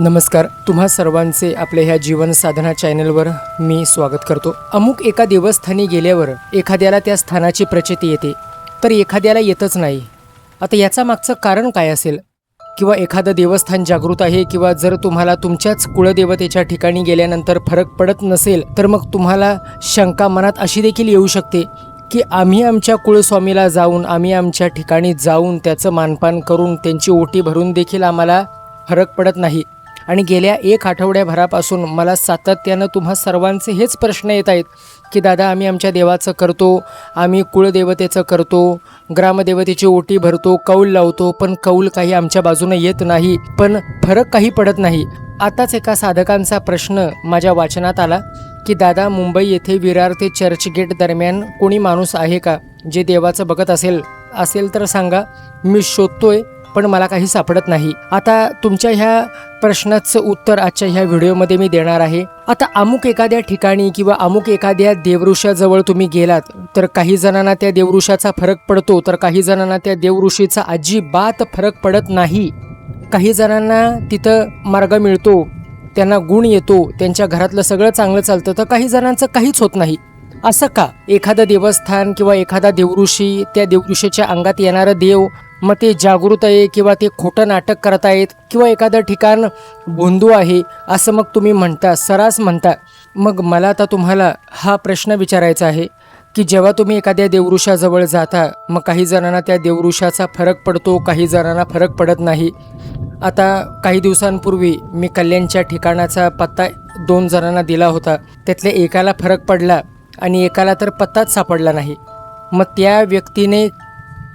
नमस्कार तुम्हा सर्वांचे आपल्या ह्या जीवन साधना चॅनलवर मी स्वागत करतो. अमुक एका देवस्थानी गेल्यावर एखाद्याला त्या स्थानाची प्रचिती येते तर एखाद्याला येतच नाही. आता याचा मागचं कारण काय असेल? किंवा एखादं देवस्थान जागृत आहे किंवा जर तुम्हाला तुमच्याच कुळदेवतेच्या ठिकाणी गेल्यानंतर फरक पडत नसेल तर मग तुम्हाला शंका मनात अशी देखील येऊ शकते की आम्ही आमच्या कुळस्वामीला जाऊन आम्ही आमच्या ठिकाणी जाऊन त्याचं मानपान करून त्यांची ओटी भरून देखील आम्हाला फरक पडत नाही. आणि गेल्या एक आठवड्याभरापासून मला सातत्यानं तुम्हा सर्वांचे हेच प्रश्न येत आहेत. की दादा आम्ही आमच्या देवाचं करतो आम्ही कुळदेवतेचं करतो ग्रामदेवतेची ओटी भरतो कौल लावतो पण कौल काही आमच्या बाजूने येत नाही पण फरक काही पडत नाही. आताच एका साधकांचा प्रश्न माझ्या वाचनात आला की दादा मुंबई येथे विरार ते चर्चगेट दरम्यान कोणी माणूस आहे का जे देवाचं बघत असेल? असेल तर सांगा मी शोधतोय पण मला काही सापडत नाही. आता तुमच्या ह्या प्रश्नाचं उत्तर आजच्या ह्या व्हिडिओमध्ये मी देणार आहे. आता अमुक एखाद्या ठिकाणी किंवा अमुक एखाद्या देवऋषाजवळ तुम्ही गेलात तर काही जणांना त्या देवऋषाचा फरक पडतो तर काही जणांना त्या देवऋषीचा अजिबात फरक पडत नाही. काही जणांना तिथं मार्ग मिळतो त्यांना गुण येतो त्यांच्या घरातलं सगळं चांगलं चालतं तर काही जणांचं काहीच होत नाही. असं का? एखादं देवस्थान किंवा एखादा देवऋषी त्या देवऋषीच्या अंगात येणारं देव मग ते जागृत आहे किंवा ते खोटं नाटक करत आहेत किंवा एखादं ठिकाण भोंदू आहे असं मग तुम्ही म्हणता सरास म्हणता. मग मला आता तुम्हाला हा प्रश्न विचारायचा आहे की जेव्हा तुम्ही एखाद्या देवऋषाजवळ जाता मग काही जणांना त्या देवऋषाचा फरक पडतो काही जणांना फरक पडत नाही. आता काही दिवसांपूर्वी मी कल्याणच्या ठिकाणाचा पत्ता दोन जणांना दिला होता. त्यातल्या एकाला फरक पडला आणि एकाला तर पत्ताच सापडला नाही. मग त्या व्यक्तीने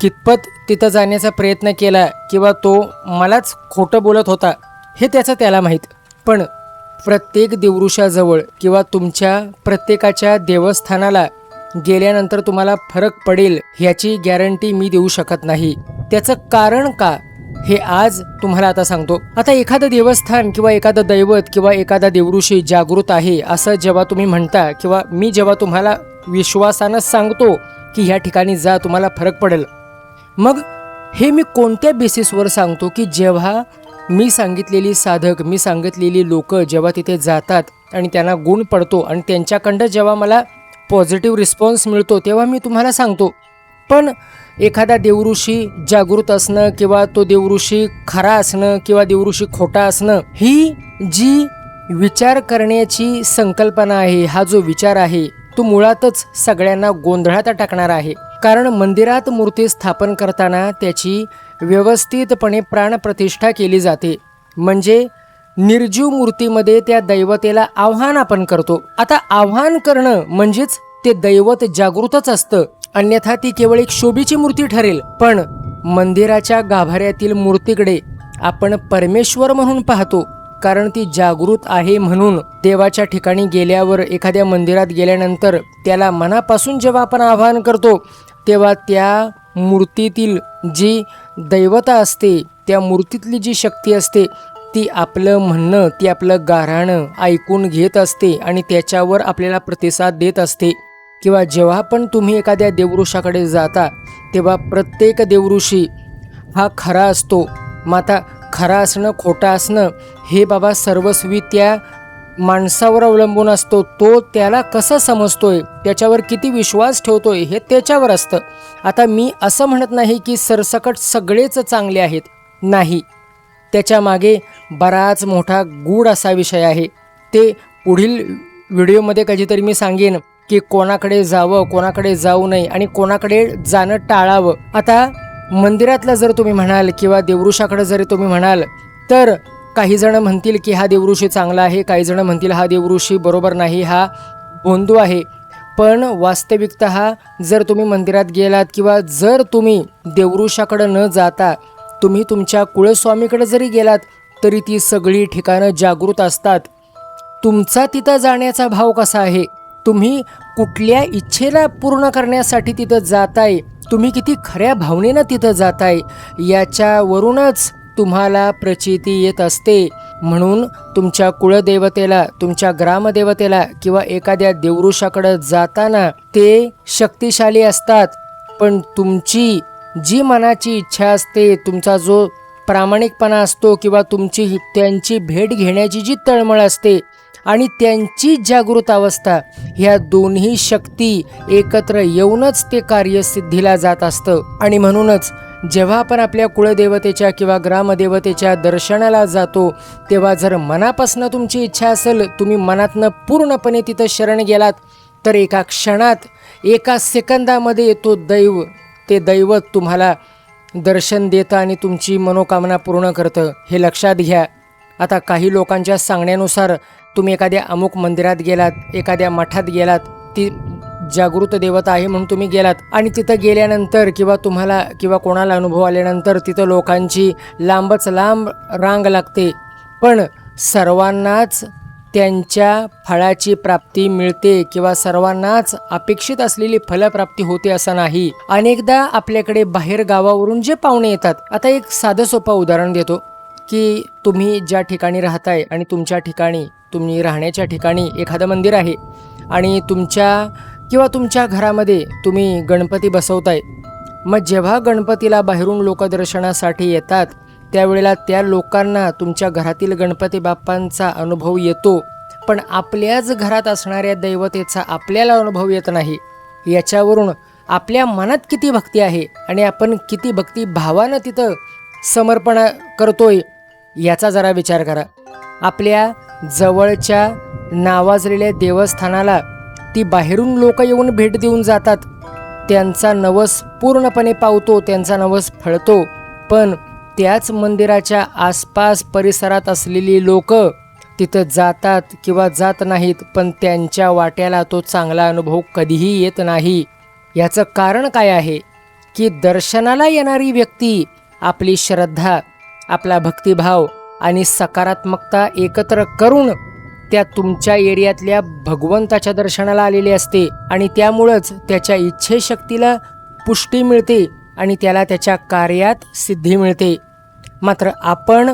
कितपत तिथं जाण्याचा प्रयत्न केला किंवा तो मलाच खोटं बोलत होता हे त्याचं त्याला माहीत. पण प्रत्येक देवरुषाजवळ किंवा तुमच्या प्रत्येकाच्या देवस्थानाला गेल्यानंतर तुम्हाला फरक पडेल ह्याची गॅरंटी मी देऊ शकत नाही. त्याचं कारण का हे आज तुम्हाला आता सांगतो. आता एखादं देवस्थान किंवा एखादं दैवत किंवा एखादा देवऋषी जागृत आहे असं जेव्हा तुम्ही म्हणता किंवा मी जेव्हा तुम्हाला विश्वासानं सांगतो की ह्या ठिकाणी जा तुम्हाला फरक पडेल. मग हे मी कोणत्या बेसिसवर सांगतो की जेव्हा मी सांगितलेली साधक मी सांगितलेली लोक जेव्हा तिथे जातात आणि त्यांना गुण पडतो आणि त्यांच्याकडं जेव्हा मला पॉझिटिव्ह रिस्पॉन्स मिळतो तेव्हा मी तुम्हाला सांगतो. पण एखादा देवऋषी जागृत असणं किंवा तो देवऋषी खरा असणं किंवा देवऋषी खोटा असणं ही जी विचार करण्याची संकल्पना आहे हा जो विचार आहे तो मुळातच सगळ्यांना गोंधळात टाकणार आहे. कारण मंदिरात मूर्ती स्थापन करताना त्याची व्यवस्थितपणे प्राणप्रतिष्ठा केली जाते. म्हणजे निर्जीव मूर्तीमध्ये त्या दैवतेला आव्हान आपण करतो. आता आव्हान करणं म्हणजेच ते दैवत जागृतच असतं. अन्यथा ती केवळ एक शोभीची मूर्ती ठरेल. पण मंदिराच्या गाभाऱ्यातील मूर्तीकडे आपण परमेश्वर म्हणून पाहतो. कारण ती जागृत आहे म्हणून देवाच्या ठिकाणी गेल्यावर एखाद्या मंदिरात गेल्यानंतर त्याला मनापासून जेव्हा आपण आवाहन करतो तेव्हा त्या मूर्तीतील जी दैवता असते त्या मूर्तीतली जी शक्ती असते ती आपलं म्हणणं ती आपलं गाऱ्हाणं ऐकून घेत असते आणि त्याच्यावर आपल्याला प्रतिसाद देत असते. किंवा जेव्हा पण तुम्ही एखाद्या देवऋषाकडे जाता तेव्हा प्रत्येक देवऋषी हा खरा असतो. माता खरा असणं खोटं असणं हे बाबा सर्वस्वी त्या माणसावर अवलंबून असतो तो त्याला कसं समजतोय त्याच्यावर किती विश्वास ठेवतोय हे त्याच्यावर असतं. आता मी असं म्हणत नाही की सरसकट सगळेच चांगले आहेत. नाही. त्याच्यामागे बराच मोठा गूढ असा विषय आहे. ते पुढील व्हिडिओमध्ये कधीतरी मी सांगेन की कोणाकडे जावं कोणाकडे जाऊ नये आणि कोणाकडे जाणं टाळावं. आता मंदिरातलं जर तुम्ही म्हणाल किंवा देवरुषाकडे जरी तुम्ही म्हणाल तर काही जण म्हणतील की हा देवऋषी चांगला आहे काही जण म्हणतील हा देवऋषी बरोबर नाही हा बोंधू आहे. पण वास्तविकत जर तुम्ही मंदिरात गेलात किंवा जर तुम्ही देवऋषाकडं न जाता तुम्ही तुमच्या कुळस्वामीकडे जरी गेलात तरी ती सगळी ठिकाणं जागृत असतात. तुमचा तिथं जाण्याचा भाव कसा आहे? तुम्ही कुठल्या इच्छेला पूर्ण करण्यासाठी तिथं जाताय? तुम्ही किती खऱ्या भावनेनं तिथं जाताय? याच्यावरूनच तुम्हाला प्रचिती येत असते. म्हणून तुमच्या कुळदेवतेला तुमच्या ग्रामदेवतेला किंवा एखाद्या देवरुषाकडे जाताना ते शक्तिशाली असतात. पण तुमची जी मनाची इच्छा असते तुमचा जो प्रामाणिकपणा असतो किंवा तुमची त्यांची भेट घेण्याची जी तळमळ असते आणि त्यांची जागृत अवस्था ह्या दोन्ही शक्ती एकत्र येऊनच ते कार्य सिद्धीला जात असतं. आणि म्हणूनच जेव्हा आपण आपल्या कुळदेवतेच्या किंवा ग्रामदेवतेच्या दर्शनाला जातो तेव्हा जर मनापासनं तुमची इच्छा असेल तुम्ही मनातनं पूर्णपणे तिथं शरण गेलात तर एका क्षणात एका सेकंदामध्ये तो दैव ते दैवत तुम्हाला दर्शन देतं आणि तुमची मनोकामना पूर्ण करतं. हे लक्षात घ्या. आता काही लोकांच्या सांगण्यानुसार तुम्ही एखाद्या अमुक मंदिरात गेलात एखाद्या मठात गेलात ती जागृत देवता आहे म्हणून तुम्ही गेलात. आणि तिथं गेल्यानंतर किंवा तुम्हाला किंवा कोणाला अनुभव आल्यानंतर तिथं लोकांची लांबच लांब रांग लागते. पण सर्वांनाच त्यांच्या फळाची प्राप्ती मिळते किंवा सर्वांनाच अपेक्षित असलेली फलप्राप्ती होते असं नाही. अनेकदा आपल्याकडे बाहेर गावावरून जे पाहुणे येतात. आता एक साधं सोपं उदाहरण देतो की तुम्ही ज्या ठिकाणी राहताय आणि तुमच्या ठिकाणी तुम्ही राहण्याच्या ठिकाणी एखादं मंदिर आहे आणि तुमच्या किंवा तुमच्या घरामध्ये तुम्ही गणपती बसवताय. मग जेव्हा गणपतीला बाहेरून लोक दर्शनासाठी येतात त्यावेळेला त्या लोकांना तुमच्या घरातील गणपती बाप्पांचा अनुभव येतो. पण आपल्याच घरात असणाऱ्या दैवतेचा आपल्याला अनुभव येत नाही. याच्यावरून आपल्या मनात किती भक्ती आहे आणि आपण किती भक्ती भावानं तिथं समर्पण करतोय याचा जरा विचार करा. आपल्या जवळच्या नावाजलेल्या देवस्थानाला ती बाहेरून लोक येऊन भेट देऊन जातात. त्यांचा नवस पूर्णपणे पावतो त्यांचा नवस फळतो. पण त्याच मंदिराच्या आसपास परिसरात असलेली लोक तिथं जातात किंवा जात नाहीत पण त्यांच्या वाट्याला तो चांगला अनुभव कधीही येत नाही. याचं कारण काय आहे? की दर्शनाला येणारी व्यक्ती आपली श्रद्धा आपला भक्तिभाव आणि सकारात्मकता एकत्र करून त्या तुमच्या एरियातल्या भगवंताच्या दर्शनाला आलेली असते आणि त्यामुळंच त्याच्या इच्छेशक्तीला पुष्टी मिळते आणि त्याला त्याच्या कार्यात सिद्धी मिळते. मात्र आपण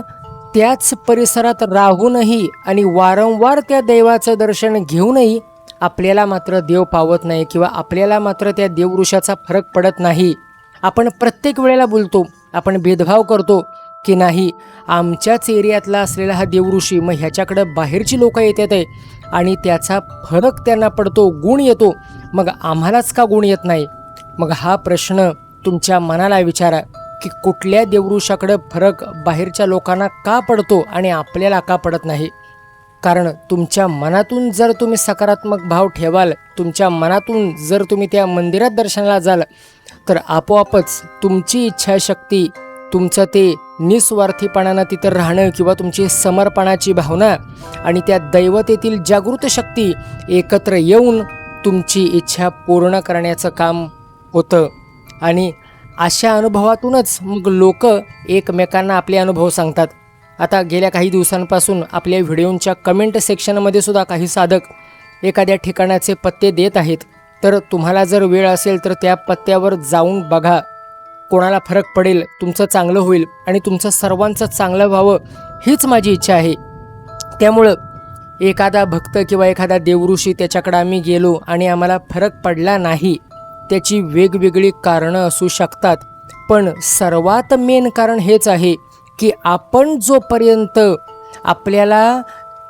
त्याच परिसरात राहूनही आणि वारंवार त्या देवाचं दर्शन घेऊनही आपल्याला मात्र देव पावत नाही किंवा आपल्याला मात्र त्या देववृषाचा फरक पडत नाही. आपण प्रत्येक वेळेला बोलतो आपण भेदभाव करतो की नाही. आमच्याच एरियातला असलेला हा देवऋषी मग ह्याच्याकडं बाहेरची लोक येतात आहे. आणि त्याचा फरक त्यांना पडतो गुण येतो. मग आम्हालाच का गुण येत नाही? मग हा प्रश्न तुमच्या मनाला विचारा की कुठल्या देवऋषाकडं फरक बाहेरच्या लोकांना का पडतो आणि आपल्याला का पडत नाही? कारण तुमच्या मनातून जर तुम्ही सकारात्मक भाव ठेवाल तुमच्या मनातून जर तुम्ही त्या मंदिरात दर्शनाला जाल तर आपोआपच तुमची इच्छाशक्ती तुमचं ते निस्वार्थीपणानं तिथं राहणं किंवा तुमची समर्पणाची भावना आणि त्या दैवतेतील जागृत शक्ती एकत्र येऊन तुमची इच्छा पूर्ण करण्याचं काम होतं. आणि अशा अनुभवातूनच मग लोक एकमेकांना आपले अनुभव सांगतात. आता गेल्या काही दिवसांपासून आपल्या व्हिडिओंच्या कमेंट सेक्शनमध्ये सुद्धा काही साधक एखाद्या ठिकाणाचे पत्ते देत आहेत. तर तुम्हाला जर वेळ असेल तर त्या पत्त्यावर जाऊन बघा. कोणाला फरक पडेल तुमचं चांगलं होईल आणि तुमचं सर्वांचं चांगलं व्हावं हीच माझी इच्छा आहे. त्यामुळं एखादा भक्त किंवा एखादा देवऋषी त्याच्याकडं आम्ही गेलो आणि आम्हाला फरक पडला नाही. त्याची वेगवेगळी कारणं असू शकतात पण सर्वात मेन कारण हेच आहे की आपण जोपर्यंत आपल्याला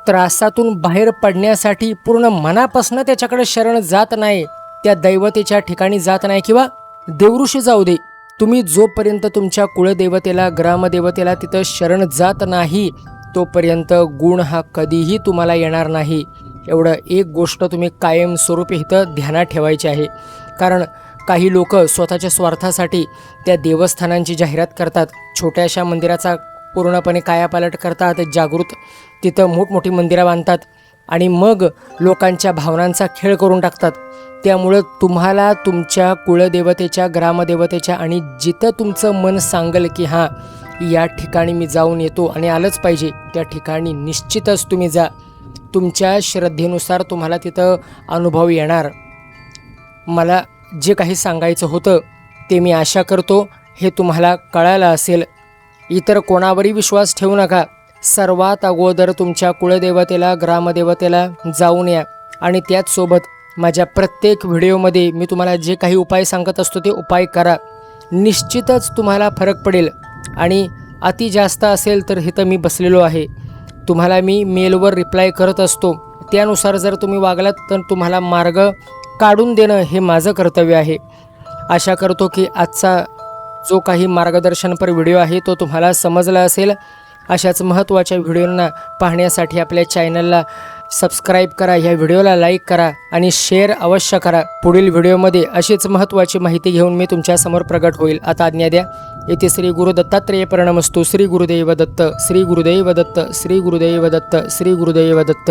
त्रासातून बाहेर पडण्यासाठी पूर्ण मनापासून त्याच्याकडे शरण जात नाही त्या दैवतेच्या ठिकाणी जात नाही किंवा देवऋषी जाऊ दे तुम्ही जोपर्यंत तुमच्या कुळदेवतेला ग्रामदेवतेला तिथं शरण जात नाही तोपर्यंत गुण हा कधीही तुम्हाला येणार नाही. एवढं एक गोष्ट तुम्ही कायमस्वरूपी इथं ध्यानात ठेवायची आहे. कारण काही लोक स्वतःच्या स्वार्थासाठी त्या देवस्थानांची जाहिरात करतात. छोट्याशा मंदिराचा पूर्णपणे कायापालट करतात जागृत. तिथं मोठमोठी मंदिरं बांधतात आणि मग लोकांच्या भावनांचा खेळ करून टाकतात. त्यामुळं तुम्हाला तुमच्या कुळदेवतेच्या ग्रामदेवतेच्या आणि जिथं तुमचं मन सांगल की हां या ठिकाणी मी जाऊन येतो आणि आलंच पाहिजे त्या ठिकाणी निश्चितच तुम्ही जा. तुमच्या श्रद्धेनुसार तुम्हाला तिथं अनुभव येणार. मला जे काही सांगायचं होतं ते मी आशा करतो हे तुम्हाला कळायला असेल. इतर कोणावरही विश्वास ठेवू नका. सर्वात अगोदर तुमच्या कुळदेवतेला ग्रामदेवतेला जाऊन या आणि त्याचसोबत माझ्या प्रत्येक व्हिडिओमध्ये मी तुम्हाला जे काही उपाय सांगत असतो ते उपाय करा. निश्चितच तुम्हाला फरक पडेल. आणि अति जास्त असेल तर इथं मी बसलेलो आहे. तुम्हाला मी मेलवर रिप्लाय करत असतो. त्यानुसार जर तुम्ही वागलात तर तुम्हाला मार्ग काढून देणं हे माझं कर्तव्य आहे. आशा करतो की आजचा जो काही मार्गदर्शनपर व्हिडिओ आहे तो तुम्हाला समजला असेल. अशाच महत्त्वाच्या व्हिडिओंना पाहण्यासाठी आपल्या चॅनलला सबस्क्राईब करा ह्या व्हिडिओला लाईक करा आणि शेअर अवश्य करा. पुढील व्हिडिओमध्ये अशीच महत्त्वाची माहिती घेऊन मी तुमच्यासमोर प्रगट होईल. आता आज्ञा द्या. येथे श्री गुरु दत्तात्रेय प्रणमस्तू श्री गुरुदैव दत्त. श्री गुरुदैव दत्त. श्री गुरुदैव दत्त. श्री गुरुदेव दत्त.